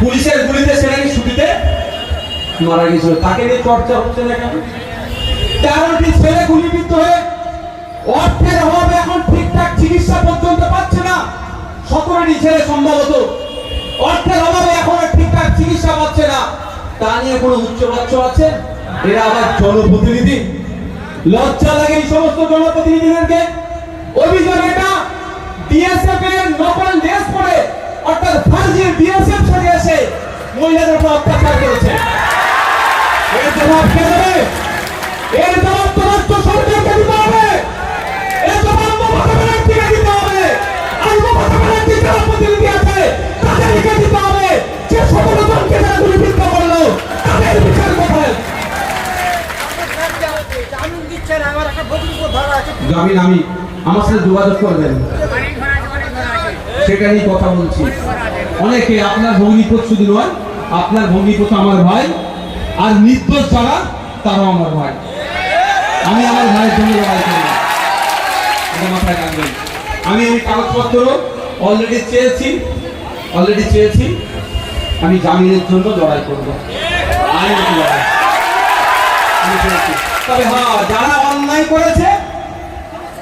পুলিশের গুলিতে সে নাকি ছুটিতে মারা গেছিল তাকে নিয়ে চর্চা হচ্ছে না কেন? তেরোটি ছেলে গুলিবিদ্ধ হয়ে অর্থের অভাবে এখন ঠিকঠাক চিকিৎসা পর্যন্ত পাচ্ছে না। সতেরোটি ছেলে সম্ভবত অর্থের অভাবে এখন ঠিকঠাক চিকিৎসা পাচ্ছে না। তা নিয়ে কোনো উচ্চবাচ্য আছে? এরা আবার জনপ্রতিনিধি। লজ্জা লাগে এই সমস্ত জনপ্রতিনিধিদেরকে। অভিযোগ এটা ডিএসএফ এর নকল অর্থাৎ ফার্জির ডিএসএফ সাজে এসে মহিলাদের উপর অত্যাচার করেছে। এর জবাব কে দেবে? এর জবাব তো রাজ্য সরকারকে দিতে হবে। এর জবাব মমতা ব্যানার্জিকে দিতে হবে। আর মমতা ব্যানার্জির যারা প্রতিনিধি আছে তাদেরকে দিতে হবে। যে সতেরো জনকে যারা গুলিবিদ্ধ করল তাদের বিচার কোথায়? জামিন দিচ্ছেন আমার একটা বদলিপুর ধরা আছে। আমি। আমার সাথে যোগাযোগ করবেন সেটা নিয়ে কথা বলছি। অনেকে আপনার ভগ্নিপত শুধু নয়, আপনার ভগ্নিপত আমার ভাই, আর নির্দোষ যারা, তারাও আমার ভাই। আমি আমার ভাইয়ের জন্য লড়াই করি। মাথায় রাখবেন। আমি এই কাগজপত্র অলরেডি চেয়েছি অলরেডি চেয়েছি। আমি জামিনের জন্য লড়াই করব। তবে হ্যাঁ যারা অন্যায় করেছে,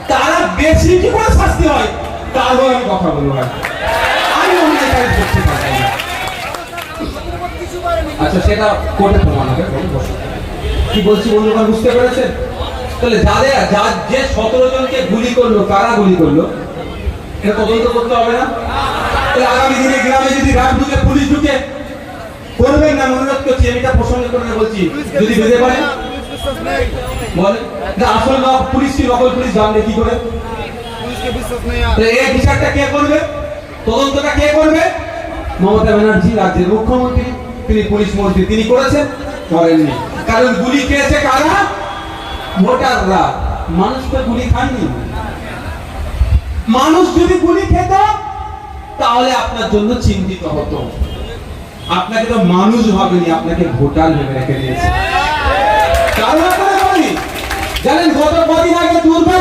তারা বেশি কি করে শাস্তি হয়? তারও আমি কথা বলব ভাই আমি পারব না আচ্ছা সেটা কোর্টে প্রমাণ হবে কি বলছি বন্ধুগণ বুঝতে পেরেছেন? তাহলে যাদের যা যে সতেরো জনকে গুলি করল, কারা গুলি করল? এটা তদন্ত করতে হবে না? তাহলে আগামী দিনে গ্রামে যদি রাত ঢুকে পুলিশ ঢুকে, করবেন না অনুরোধ করছি আমি এটা প্রসঙ্গ করে বলছি। যদি বুঝতে পারেন বলে আসল না পুলিশ কি, নকল পুলিশ জানলে কি করে? তদন্তটা কে করবে? মমতা ব্যানার্জি রাজ্যের মুখ্যমন্ত্রী, তিনি পুলিশ মন্ত্রী, তিনি করেছেন, করেননি। কারণ গুলি খেয়েছে কারা? ভোটাররা। মানুষ তো গুলি খায়নি মানুষ যদি গুলি খেত, তাহলে আপনার জন্য চিন্তিত হতো। আপনাকে তো মানুষ ভাবেনি, আপনাকে ভোটার ভেবে রেখে দিয়েছে। জানেন গত কদিন আগে দুর্গাপুরে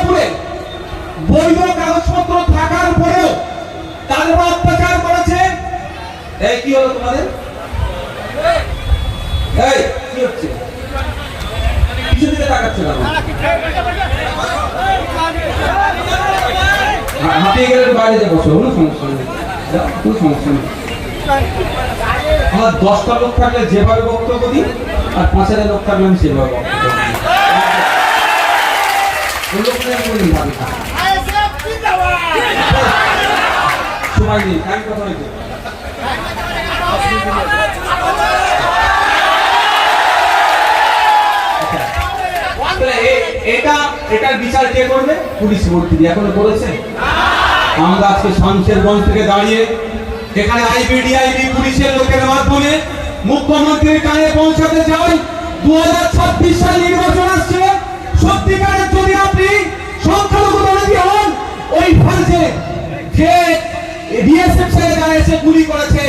বৈধ কাগজপত্র থাকার পরেও তার উপর অত্যাচার করেছে। এই, কি হলো তোমাদের? এই, কি হচ্ছে? কিছু দিকে তাকাচ্ছে বাইরে যাব কোনো সমস্যা নেই। কোনো সমস্যা নেই। আমার দশটা লোক থাকলে যেভাবে বক্তব্য দিই, আর পাঁচ হাজার লোক থাকলে আমি সেভাবে বক্তব্য দিই। লোক নিয়ে আমি বলি ভাবি না। সময় নেই টাইম মুখ্যমন্ত্রীর কানে পৌঁছাতে চাই। দু হাজার ছাব্বিশ সাল নির্বাচন আসছে। সত্যিকারের যদি আপনি সংখ্যালঘু দলটি হন, ওই ফার্জে যে বিএসএফ ছেলেরা এসে গুলি করেছে,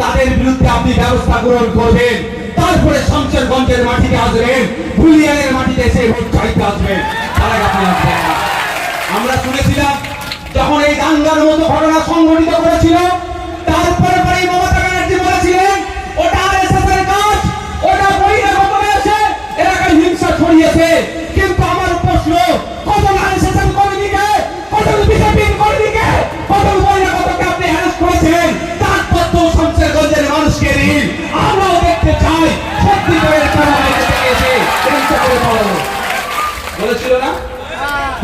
তাদের বিরুদ্ধে আপনি ব্যবস্থা গ্রহণ করবেন। তারপরে শমশেরগঞ্জের মাটিতে আসবেন ভুলিয়ানের মাটিতে এসে ভোট চাইতে আসবেন। তারা আপনি আসবেন আমরা শুনেছিলাম, যখন এই দাঙ্গার মতো ঘটনা সংঘটিত করেছিল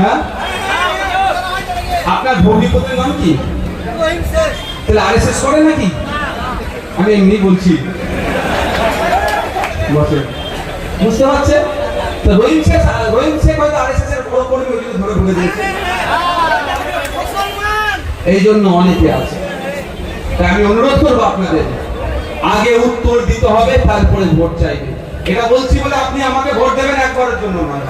হ্যাঁ? নাম কি? রহিম শেষ তাহলে আরএসএস করে নাকি? আমি এমনি বলছি। বুঝতে পারছে? এই জন্য অনেকে আছে। আমি অনুরোধ করব আপনাদের, আগে উত্তর দিতে হবে, তারপরে ভোট চাইবে। এটা বলছি বলে আপনি আমাকে ভোট দেবেন একবারের জন্য নয়।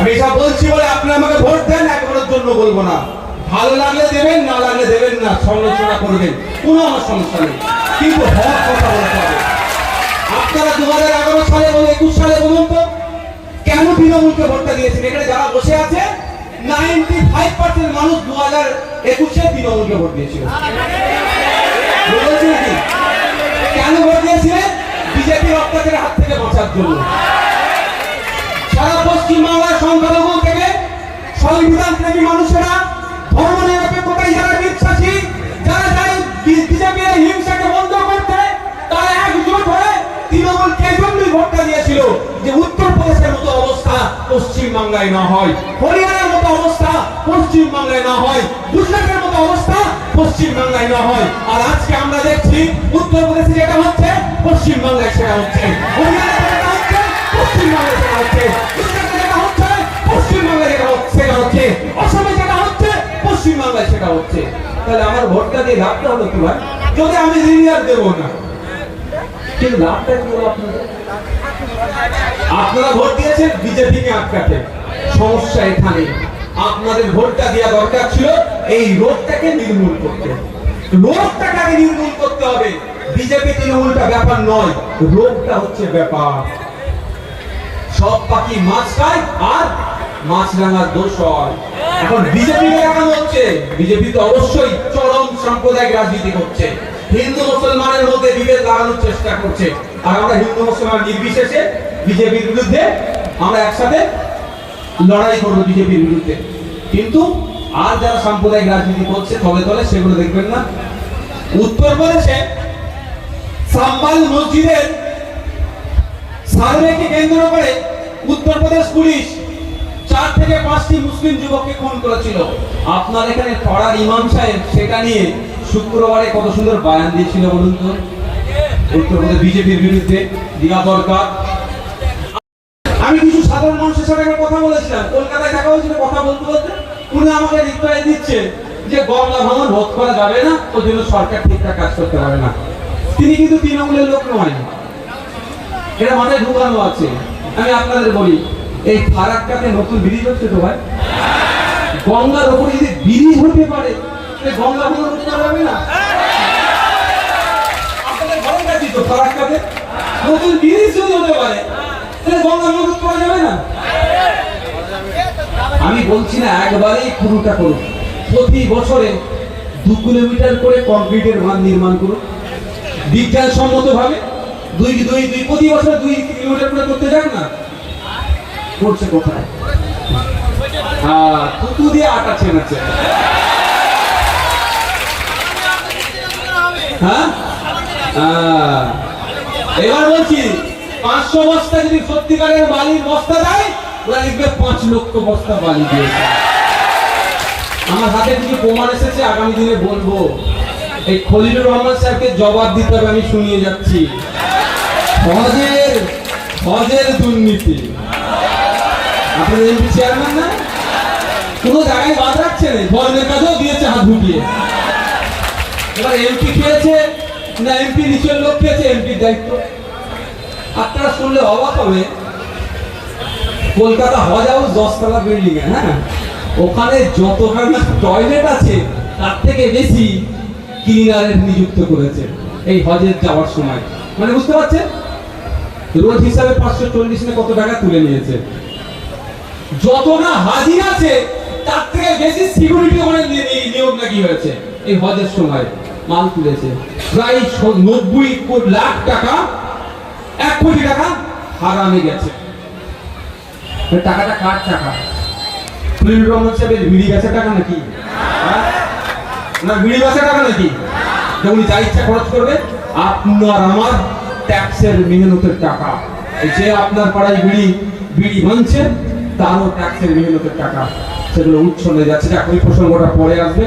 আমি এটা বলছি বলে আপনি আমাকে ভোট দেন, একবারের জন্য বলব না। ভালো লাগলে দেবেন, না লাগলে দেবেন না, সমালোচনা করবেন, কোনো আমার সমস্যা নেই। কিন্তু হওয়ার কথা বলতে হবে। আপনারা দু হাজার এগারো সালে এবং একুশ সালে বলুন তো, কেন তৃণমূলকে ভোটটা দিয়েছেন? এখানে যারা বসে আছে নাইনটি ফাইভ পার্সেন্ট মানুষ দু হাজার একুশে তৃণমূলকে ভোট দিয়েছিল। কেন ভোট দিয়েছিলেন? বিজেপির অত্যাচারের হাত থেকে বাঁচার জন্য। সারা পশ্চিম বাংলার সংখ্যালঘু থেকে সংবিধান মানুষেরা ধর্ম নিরপেক্ষতায় যারা বিশ্বাসী, যারা চাই বিজেপির হিংসাকে বন্ধ করতে, তারা একজোট হয়ে তৃণমূলকে জন্যই ভোটটা দিয়েছিল যে উত্তরপ্রদেশের মতো অবস্থা পশ্চিম বাংলায় না হয়, হরিয়ানার মতো অবস্থা পশ্চিম বাংলায় না হয়, গুজরাটের মতো অবস্থা পশ্চিম বাংলায় না হয়। আর আজকে আমরা দেখছি উত্তরপ্রদেশে যেটা হচ্ছে, পশ্চিম বাংলায় সেটা হচ্ছে। হরিয়ানায় তাহলে আমার ভোটটা দিয়ে লাভটা হলো কি ভাই? যদি আমি লিনিয়ার দেবো না। কিন্তু লাভটা কি আপনারা ভোট দিয়েছেন বিজেপিকে আটকাতে। সমস্যা এখানে। আপনাদের ভোটটা দেওয়া দরকার ছিল, এই রোগটাকে নির্মূল করতে। রোগটাকে নির্মূল করতে হবে। বিজেপি তৃণমূলটা ব্যাপার নয় রোগটা হচ্ছে ব্যাপার। সব পাখি মাছ খায় আর মাছ রাঙার দোষ হয় এখন বিজেপি দেখানো হচ্ছে? বিজেপি তো অবশ্যই চরম সাম্প্রদায়িক রাজনীতি করছে। হিন্দু মুসলমানের মধ্যে বিভেদ লাগানোর চেষ্টা করছে। আর আমরা হিন্দু মুসলমান নির্বিশেষে বিজেপির বিরুদ্ধে আমরা একসাথে লড়াই করব বিজেপির বিরুদ্ধে। কিন্তু আর যারা সাম্প্রদায়িক রাজনীতি করছে তলে তলে সেগুলো দেখবেন না। উত্তরপ্রদেশে সাম্বাল মসজিদের সার্ভেকে কেন্দ্র করে উত্তরপ্রদেশ পুলিশ চার থেকে পাঁচটি মুসলিম যুবককে খুন করেছিল। আপনার এখানে পাড়ার ইমাম সাহেব সেটা নিয়ে শুক্রবারে কত সুন্দর বায়ান দিয়েছিল বলুন তো? উত্তরপ্রদেশ বিজেপির বিরুদ্ধে দেওয়া দরকার আমি কিছু সাধারণ মানুষের সাথে কথা বলেছিলাম। কলকাতায় দেখা হয়েছিল, কথা বলতে বলতে উনি আমাকে রিপ্লাই দিচ্ছে যে, গঙ্গা ভাঙন রোধ করা যাবে না ওই জন্য সরকার ঠিকঠাক কাজ করতে পারে না। তিনি কিন্তু তৃণমূলের লোক নয়। এটা মাথায় ঢুকানো আছে। আমি আপনাদের বলি এই ফারাক্কাতে নতুন ব্রিজ হচ্ছে তো ভাই? গঙ্গার ওপরে যদি ব্রিজ হতে পারে গঙ্গা রোধ যাবে না? আপনাদের ভালো ফারাক্কাতে? নতুন ব্রিজ হতে পারে করা যাবে না? আমি বলছি না, একবারেই পুরোটা করুন। প্রতি বছরে দু কিলোমিটার করে কংক্রিটের বাঁধ নির্মাণ করুন। বিজ্ঞানসম্মত ভাবে দুই দুই দুই, প্রতি বছর দুই কিলোমিটার করে করতে যান না? করছে কোথায়? হ্যাঁ দিয়ে আটা ছেনাচ্ছে হ্যাঁ? হ্যাঁ। এবার বলছি, পাঁচশো বস্তা যদি সত্যিকারের বালির বস্তা দেয়, ওরা লিখবে পাঁচ লক্ষ বস্তা বালি দিয়েছে আমার হাতে কিছু প্রমাণ এসেছে, আগামী দিনে বলব। এই খলিলুর রহমান স্যারকে জবাব দিতে হবে, আমি শুনিয়ে যাচ্ছি। হজের হজের দুর্নীতি। আপনাদের এমপি চেয়ারম্যান না, কোনো জায়গায় বাদ রাখছে না কাজেও দিয়েছে হাত ঢুকিয়ে এবার এমপি খেয়েছে না এমপি নিচের লোক খেয়েছে? এমপির দায়িত্ব। আপনারা শুনলে অবাক হবে। কলকাতা হজ হাউস দশতলা বিল্ডিং এ হ্যাঁ? ওখানে যতখানি টয়লেট আছে, তার থেকে বেশি ক্লিনারের নিযুক্ত করেছে এই হজের যাওয়ার সময়। মানে বুঝতে পারছেন? রোজ হিসাবে পাঁচশো চল্লিশ কত টাকা তুলে নিয়েছে। যত না হাজির আছে, তার থেকে বেশি সিকিউরিটি ওখানে নিয়োগ নাকি হয়েছে। এই হজের সময় মাল তুলেছে। প্রায় নব্বই লাখ টাকা, এক কোটি টাকা হারামে গেছে। টাকাটা কার টাকা? হ্যাঁ? আপনার পাড়ায় বিড়ি বিড়ি ভাঙছে তারও ট্যাক্সের মেহনতের টাকা সেগুলো উচ্ছলে যাচ্ছে। যাক ওই প্রসঙ্গটা পরে আসবে।